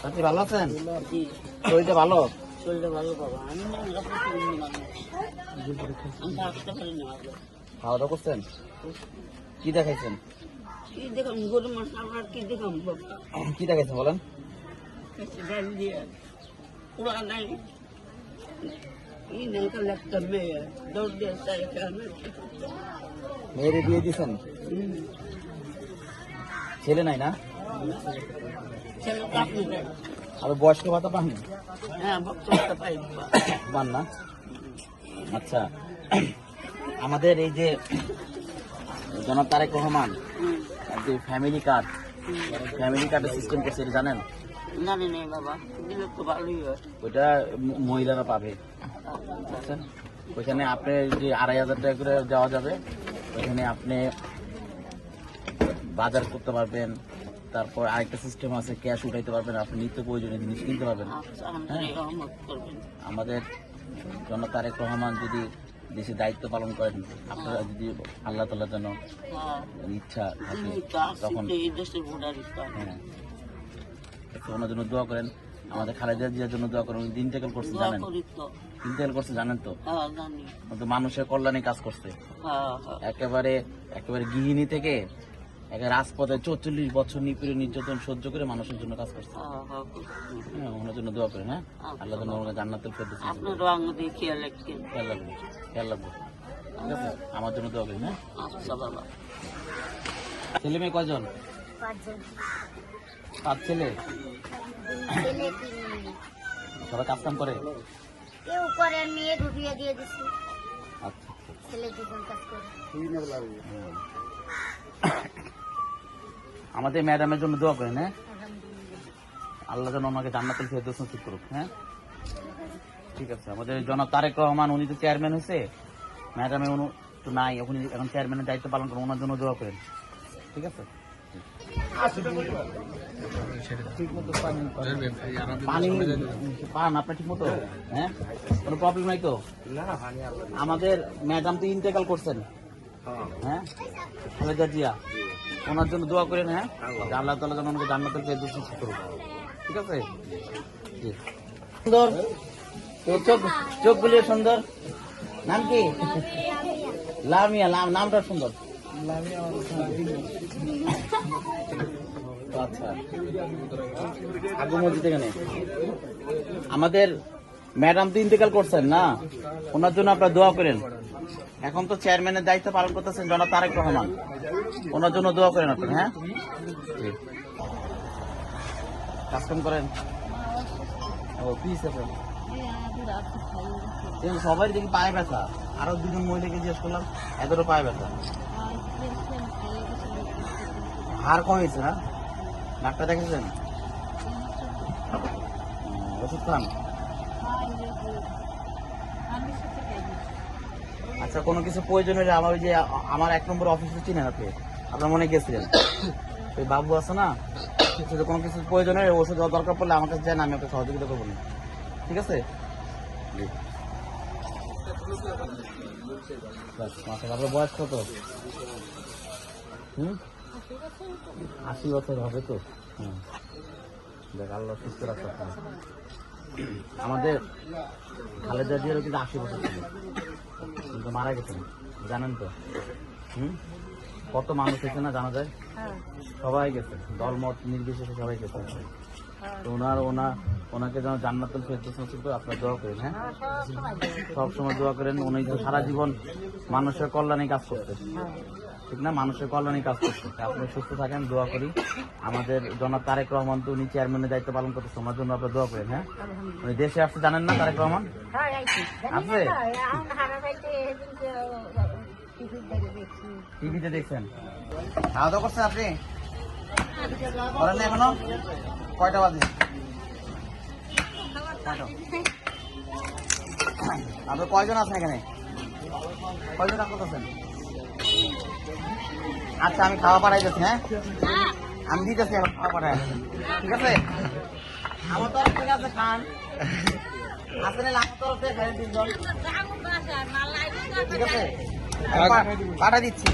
চাচি ভালো আছেন? শরীরটা ভালো? শরীরটা ভালো বাবা। আমি খাওয়া দাওয়া করছেন? কি দেখাইছেন? কি দেখুন গরু আমরা কি বাবা কি দেখাইছেন বলেন? দিয়ে। দিয়ে মেয়েরে বিয়ে দিয়েছেন? ছেলে নাই না? আর বয়স্ক ভাতা পান বক্তব্য পাই বাবা পান না? আচ্ছা। আমাদের এই যে জনাব তারেক রহমান যে ফ্যামিলি কার্ড ফ্যামিলি কার্ডের সিস্টেম করছে, এটা জানেন? ওইটা মহিলারা পাবে। ওইখানে আপনি যে আড়াই হাজার টাকা করে দেওয়া যাবে, ওইখানে আপনি বাজার করতে পারবেন তারপর আরেকটা সিস্টেম আছে ক্যাশ উঠাইতে পারবেন আপনি নিত্য প্রয়োজনীয় জিনিস কিনতে পারবেন। আচ্ছা আমাদের রহমত করবেন। জন্য তারেক রহমান যদি দেশে দায়িত্ব পালন করেন আপনারা যদি আল্লাহ তাল্লাহ যেন হ্যাঁ। ইচ্ছা থাকে তখন হ্যাঁ। ওনার জন্য দোয়া করেন। আমাদের খালেদা জিয়ার জন্য দোয়া করেন টেকেল করছে জানেন? টেকেল করছে জানেন তো? হ্যাঁ মানুষের কল্যাণে কাজ করছে। হ্যাঁ হ্যাঁ। একেবারে একেবারে গৃহিণী থেকে রাজপথে চৌচল্লিশ বছর নিপীড় নির্যাতন সহ্য করে মানুষের জন্য কাজ করছে। হ্যাঁ হ্যাঁ। হ্যাঁ ওনার জন্য দোয়া করেন হ্যাঁ? আল্লাহ যেন জান্নাতের আঙুল খেয়াল খেয়াল ঠিক আছে? আমার জন্য দোয়া করেন হ্যাঁ? আচ্ছা ছেলে মেয়ে কয়জন? পাঁচ ছেলে? সবাই কাজ কাম করে? কেউ করে মেয়ে ঢুকিয়ে দিয়ে দিছি। আচ্ছা। ছেলে দুজন কাজ করে। আমাদের ম্যাডামের জন্য দোয়া করেন হ্যাঁ? আল্লাহ যেন ওনাকে জান্নাতুল ফেরদৌস নসিব করুক হ্যাঁ? ঠিক আছে আমাদের জনাব তারেক রহমান উনি তো চেয়ারম্যান হয়েছে। ম্যাডামে উনি তো নাই উনি এখন চেয়ারম্যানের দায়িত্ব পালন করেন ওনার জন্য দোয়া করেন। ঠিক আছে? হ্যাঁ? আমাদের ম্যাডাম তো ইন্তেকাল করছেন। হ্যাঁ। খালেদা জিয়া। ওনার জন্য দোয়া করেন হ্যাঁ আল্লাহ। তালা যেন ওনাকে জান্নাতের ফেরদৌস করুক। ঠিক আছে? জি। সুন্দর। চোখ চোখ গুলিয়ে সুন্দর। নাম কি? লামিয়া। নাম নামটা সুন্দর। আচ্ছা। আগু মসজিদ এখানে। আমাদের ম্যাডাম তো ইন্তেকাল করছেন, না? ওনার জন্য আপনারা দোয়া করেন। এখন তো চেয়ারম্যানের দায়িত্ব পালন করতেছেন জনাব তারেক রহমান। ওনার জন্য দোয়া করেন আপনি হ্যাঁ। কাজকাম করেন। সবাই দেখি পায়ে ব্যথা। আরও দুজন মহিলাকে জিজ্ঞেস করলাম, এদেরও পায়ে ব্যথা। হাড় কমেছে না? ডাক্তার দেখেছেন ওষুধ খান। আচ্ছা কোনো কিছু প্রয়োজন হলে আমার ওই যে, আমার এক নম্বর অফিসে চিনেন আপনি? আপনার মনে গেছিলেন? ওই বাবু আছে না? যদি কোনো কিছু প্রয়োজন হয় ওষুধ দরকার পড়লে আমার কাছে যান আমি ওকে সহযোগিতা করব না। ঠিক আছে? আপনার বয়স কত? হুম? আশি বছর হবে তো? হুম। দেখ, আল্লাহ সুস্থ রাখতে আমাদের খালেদা জিয়ারও কিন্তু আশি বছর ছিল। কিন্তু মারা গেছেন জানেন তো? হুম? কত মানুষ হয়েছে না জানা যায়? সবাই গেছে দলমত নির্বিশেষে সবাই গেছে। তো ওনার ওনা ওনাকে যেন জান্নাতুল ফেরদৌস নসিব করে আপনার দোয়া করেন হ্যাঁ? সব সময়। দোয়া করেন উনি তো সারা জীবন মানুষের কল্যাণে কাজ করতে ঠিক না? মানুষের কল্যাণে কাজ করতে আপনি সুস্থ থাকেন দোয়া করি। আমাদের জনাব তারেক রহমান তো উনি চেয়ারম্যানের দায়িত্ব পালন করতেছে ওনার জন্য আপনার দোয়া করেন হ্যাঁ? উনি দেশে আসতে জানেন না তারেক রহমান? আছে? টিভিতে দেখছেন? খাওয়া দাওয়া করছেন আপনি? করেন না এখনও? কয়টা বাজে? আপনার কয়জন আছেন এখানে? কয়জন কাজ করতেছেন? আচ্ছা আমি খাওয়া পাড়াই দিচ্ছি হ্যাঁ। আমি দিতেছি এখন খাওয়া পাঠাই ঠিক আছে? আমার তরফ থেকে আছে খান। আসলে আমার তরফ থেকে খাই তিনজন ঠিক আছে? পাঠাই দিচ্ছি।